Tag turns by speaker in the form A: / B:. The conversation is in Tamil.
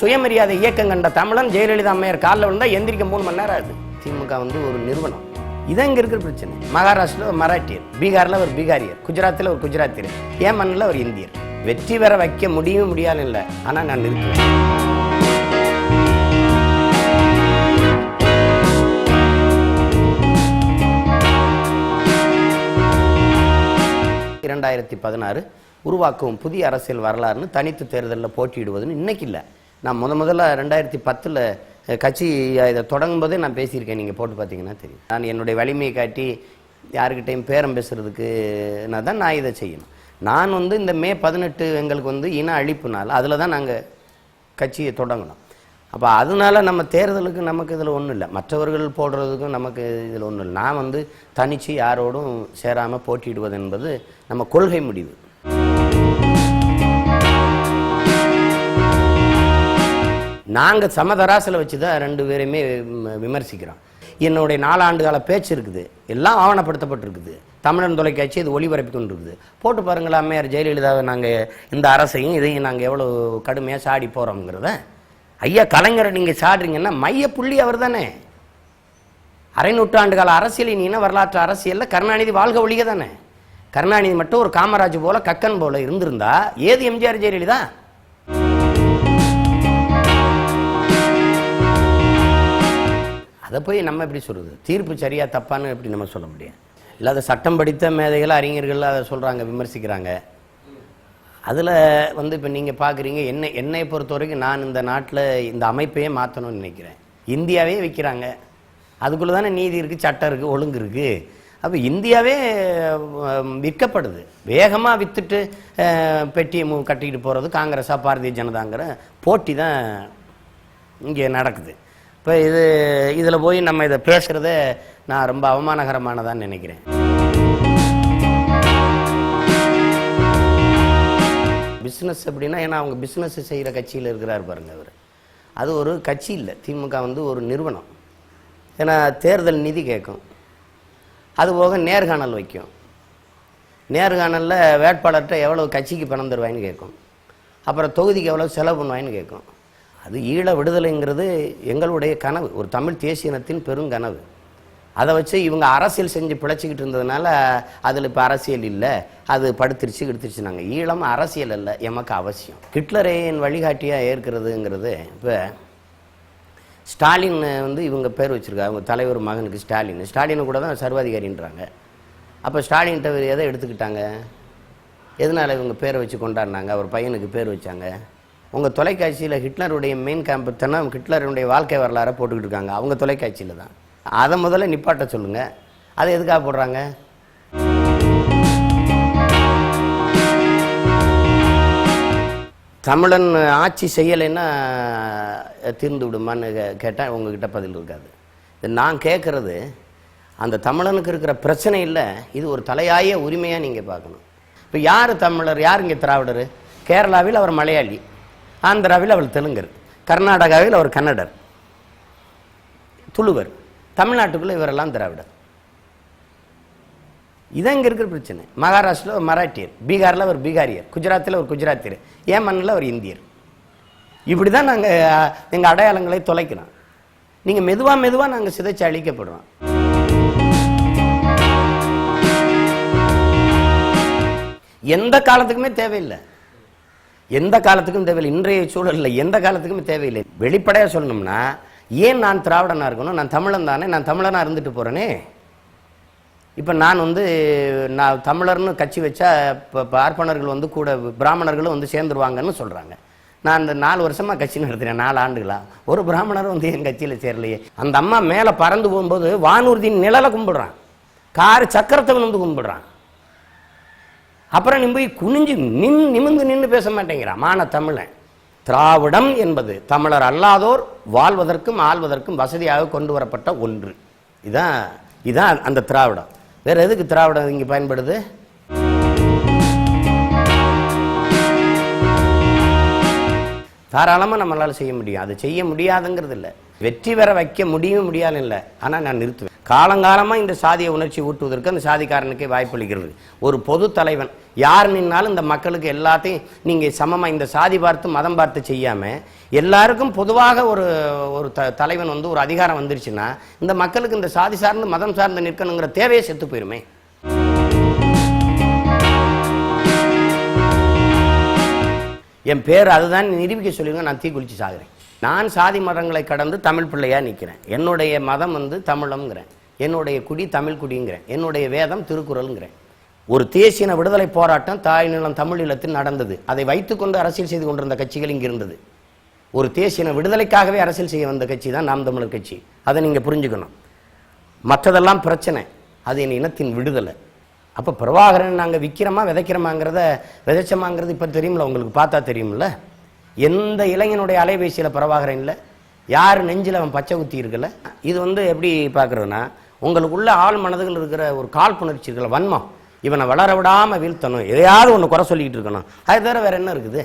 A: சுயமரியாதை இயக்கம் கண்ட தமிழன் ஜெயலலிதா அம்மையார் காலில் விழுந்தா எந்திரிக்க மூணு மணி நேரம் ஆகுது திமுக வந்து ஒரு நிறுவனம். இதான் இங்கே இருக்கிற பிரச்சனை. மகாராஷ்டிரா ஒரு மராட்டியர் பீகாரில் ஒரு பீகாரியர் குஜராத்தில் ஒரு குஜராத்தியர் ஏமனில் ஒரு இந்தியர். வெற்றி பெற வைக்க முடியும் முடியாது இல்லை. ஆனால் நான் நிறுத்துவேன். இரண்டாயிரத்தி பதினாறு உருவாக்கும் புதிய அரசியல் வரலாறுன்னு தனித்து தேர்தலில் போட்டியிடுவதுன்னு இன்னைக்கு இல்லை. நான் முத முதல்ல ரெண்டாயிரத்தி பத்தில் கட்சி இதை தொடங்கும் போதே நான் பேசியிருக்கேன். நீங்கள் போட்டு பார்த்தீங்கன்னா தெரியும். நான் என்னுடைய வலிமையை காட்டி யாருக்கிட்டையும் பேரம் பேசுகிறதுக்குன்னா நான் தான் நான் இதை செய்யணும். நான் வந்து இந்த மே பதினெட்டு எங்களுக்கு வந்து இன அழிப்பு நாள். அதில் தான் நாங்கள் கட்சியை தொடங்கணும். அப்போ அதனால நம்ம தேர்தலுக்கு நமக்கு இதில் ஒன்றும் இல்லை. மற்றவர்கள் போடுறதுக்கும் நமக்கு இதில் ஒன்றும் இல்லை. நான் வந்து தனிச்சு யாரோடும் சேராமல் போட்டியிடுவது என்பது நம்ம கொள்கை முடிவு. நாங்கள் சமதராசில் வச்சு தான் ரெண்டு பேரையுமே விமர்சிக்கிறோம். என்னுடைய நாலாண்டு கால பேச்சு இருக்குது. எல்லாம் ஆவணப்படுத்தப்பட்டிருக்குது. தமிழன் தொலைக்காட்சி இது ஒளிபரப்பி கொண்டு இருக்குது போட்டு பாருங்களா அம்மையார் ஜெயலலிதாவை நாங்கள் இந்த அரசையும் இதையும் நாங்கள் எவ்வளோ கடுமையாக சாடி போகிறோங்கிறத ஐயா கலைஞரை நீங்கள் சாடுறீங்கன்னா மைய புள்ளி அவர் தானே? அரை நூற்றாண்டு கால அரசியல் இன வரலாற்று அரசியலில் கருணாநிதி வாழ்க ஒழிக தானே? கருணாநிதி மட்டும் ஒரு காமராஜ் போல கக்கன் போல இருந்திருந்தா ஏது எம்ஜிஆர் ஜெயலலிதா? அதை போய் நம்ம எப்படி சொல்றது? தீர்ப்பு சரியா தப்பான்னு எப்படி நம்ம சொல்ல முடியும்? இல்லாத சட்டம் படித்த மேதைகள் அறிஞர்கள் அதை சொல்றாங்க விமர்சிக்கிறாங்க. அதில் வந்து இப்போ நீங்கள் பார்க்குறீங்க என்னை என்னை பொறுத்த வரைக்கும் நான் இந்த நாட்டில் இந்த அமைப்பையே மாற்றணும்னு நினைக்கிறேன். இந்தியாவே வைக்கிறாங்க. அதுக்குள்ளே தானே நீதி இருக்குது சட்டம் இருக்குது ஒழுங்கு இருக்குது அப்போ இந்தியாவே விற்கப்படுது. வேகமாக விற்றுட்டு பெட்டியை மூ கட்டிக்கிட்டு போகிறது காங்கிரஸாக பாரதிய ஜனதாங்கிற போட்டி தான் இங்கே நடக்குது. இப்போ இது இதில் போய் நம்ம இதை பேசுகிறத நான் ரொம்ப அவமானகரமானதான்னு நினைக்கிறேன். பிஸ்னஸ் அப்படின்னா ஏன்னா அவங்க பிஸ்னஸ் செய்கிற கட்சியில் இருக்கிறார் பாருங்க அவர். அது ஒரு கட்சி இல்லை. திமுக வந்து ஒரு நிறுவனம். ஏன்னா தேர்தல் நிதி கேட்கும். அது போக நேர்காணல் வைக்கும். நேர்காணலில் வேட்பாளர்கிட்ட எவ்வளோ கட்சிக்கு பணம் தருவாயின்னு கேட்கும். அப்புறம் தொகுதிக்கு எவ்வளோ செலவு பண்ணுவாயின்னு கேட்கும். அது ஈழ விடுதலைங்கிறது எங்களுடைய கனவு. ஒரு தமிழ் தேசியனத்தின் பெருங்கனவு அதை வச்சு இவங்க அரசியல் செஞ்சு பிழைச்சிக்கிட்டு இருந்ததுனால அதில் இப்போ அரசியல் இல்லை. அது படுத்திருச்சு கிடுத்துருச்சு நாங்கள் ஈழம் அரசியல் இல்லை எமக்கு அவசியம். ஹிட்லரையின் வழிகாட்டியாக ஏற்கிறதுங்கிறது இப்போ ஸ்டாலின் வந்து இவங்க பேர் வச்சிருக்காங்க அவங்க தலைவர் மகனுக்கு ஸ்டாலின். ஸ்டாலினை கூட தான் சர்வாதிகாரின்றாங்க. அப்போ ஸ்டாலின்கிட்ட எதை எடுத்துக்கிட்டாங்க? எதனால் இவங்க பேரை வச்சு கொண்டாடினாங்க? அவர் பையனுக்கு பேர் வச்சாங்க. உங்கள் தொலைக்காட்சியில் ஹிட்லருடைய மெயின் கேம்ப் ஹிட்லருடைய வாழ்க்கை வரலாறை போட்டுக்கிட்டு இருக்காங்க. அவங்க தொலைக்காட்சியில் தான். அதை முதல்ல நிப்பாட்ட சொல்லுங்கள் அதை எதுக்காக போடுறாங்க? தமிழன் ஆட்சி செய்யலைன்னா தீர்ந்து விடுமான்னு கேட்டால் உங்ககிட்ட பதில் இருக்காது. இது நான் கேட்குறது அந்த தமிழனுக்கு இருக்கிற பிரச்சனை இல்லை இது ஒரு தலையாய உரிமையாக நீங்கள் பார்க்கணும். இப்போ யார் தமிழர்? யார் இங்கே திராவிடர்? கேரளாவில் அவர் மலையாளி ஆந்திராவில் அவர் தெலுங்கர் கர்நாடகாவில் அவர் கன்னடர் துளுவர். தமிழ்நாட்டுக்குள்ளே இவரெல்லாம் திராவிடர். இதான் இங்கே இருக்கிற பிரச்சனை. மகாராஷ்டிரில் ஒரு மராட்டியர் பீகாரில் ஒரு பீகாரியர் குஜராத்தில் ஒரு குஜராத்தியர் ஏமனில் ஒரு இந்தியர். இப்படி தான் நாங்கள் எங்கள் அடையாளங்களை தொலைக்கிறோம். நீங்கள் மெதுவாக மெதுவாக நாங்கள் சிதைச்சு அழிக்கப்படுறோம். எந்த காலத்துக்குமே தேவையில்லை. எந்த காலத்துக்கும் தேவையில்லை. இன்றைய சூழலில் எந்த காலத்துக்குமே தேவையில்லை. வெளிப்படையாக சொல்லணும்னா ஏன் நான் திராவிடனாக இருக்கணும்? நான் தமிழன் தானே? நான் தமிழனா இருந்துட்டு போகிறேனே இப்போ நான் வந்து நான் தமிழர்னு கட்சி வச்சா இப்போ பார்ப்பனர்கள் வந்து கூட பிராமணர்களும் வந்து சேர்ந்துருவாங்கன்னு சொல்கிறாங்க நான் இந்த நாலு வருஷமாக கட்சி நடத்துகிறேன் நாலு ஆண்டுகளாக ஒரு பிராமணரும் வந்து என் கட்சியில் சேரலையே. அந்த அம்மா மேலே பறந்து போகும்போது வானூர்தியின் நிழலை கும்பிடுறான். கார் சக்கரத்தை வந்து கும்பிடுறான். அப்புறம் நீ போய் குனிஞ்சு நின் நிமிந்து நின்று பேச மாட்டேங்கிறான். மான தமிழன். திராவிடம் என்பது தமிழர் அல்லாதோர் வாழ்வதற்கும் ஆள்வதற்கும் வசதியாக கொண்டு வரப்பட்ட ஒன்று. இதான் இதான் அந்த திராவிடம். வேற எதுக்கு திராவிடம் இங்கே பயன்படுது? தாராளமாக நம்மளால் செய்ய முடியும். அது செய்ய முடியாதுங்கிறது இல்லை வெற்றி பெற வைக்க முடியும் முடியாது இல்லை. ஆனால் நான் நிறுத்துவேன். காலங்காலமாக இந்த சாதிய உணர்ச்சி ஊட்டுவதற்கு அந்த சாதிக்காரனுக்கே வாய்ப்பளிக்கிறது ஒரு பொது தலைவன் யார் நின்னாலும் இந்த மக்களுக்கு எல்லாத்தையும் நீங்கள் சமமாக இந்த சாதி பார்த்து மதம் பார்த்து செய்யாமல் எல்லாருக்கும் பொதுவாக ஒரு ஒரு த தலைவன் வந்து ஒரு அதிகாரம் வந்துருச்சுன்னா இந்த மக்களுக்கு இந்த சாதி சார்ந்து மதம் சார்ந்து நிற்கணுங்கிற தேவையே செத்து போயிருமே. என் பேர் அதுதான் நிரூபிக்க சொல்லிடுங்க நான் தீக்குளிச்சு சாகுறேன். நான் சாதி மதங்களை கடந்து தமிழ் பிள்ளையாக நிற்கிறேன் என்னுடைய மதம் வந்து தமிழங்கிறேன் என்னுடைய குடி தமிழ் குடிங்கிறேன். என்னுடைய வேதம் திருக்குறள்ங்கிறேன். ஒரு தேசியன விடுதலை போராட்டம் தாய் நிலம் தமிழ் நடந்தது. அதை வைத்துக்கொண்டு அரசியல் செய்து கொண்டிருந்த கட்சிகள் இங்கே இருந்தது. ஒரு தேசியன விடுதலைக்காகவே அரசியல் செய்ய வந்த கட்சி தான் நாம் தமிழர் கட்சி. அதை நீங்கள் புரிஞ்சுக்கணும். மற்றதெல்லாம் பிரச்சனை. அது என் இனத்தின் விடுதலை. அப்போ பிரபாகரன் நாங்கள் விற்கிறோமா விதைக்கிறோமாங்கிறத விதைச்சோமாங்கிறது இப்போ தெரியுமில்ல உங்களுக்கு பார்த்தா தெரியுமில்ல எந்த இளைஞனுடைய அலைபேசியில் பிரபாகரன் இல்லை யார் நெஞ்சில் அவன் பச்சை குத்தி இருக்குல்ல? இது வந்து எப்படி பார்க்குறதுன்னா உங்களுக்குள்ள ஆள் மனதுகள் இருக்கிற ஒரு காழ்ப்புணர்ச்சி இருக்கல வன்மம். இவனை வளர விடாமல் வீழ்த்தணும். எதையாவது ஒன்று குறை சொல்லிக்கிட்டு இருக்கணும். அது தவிர வேறு என்ன இருக்குது?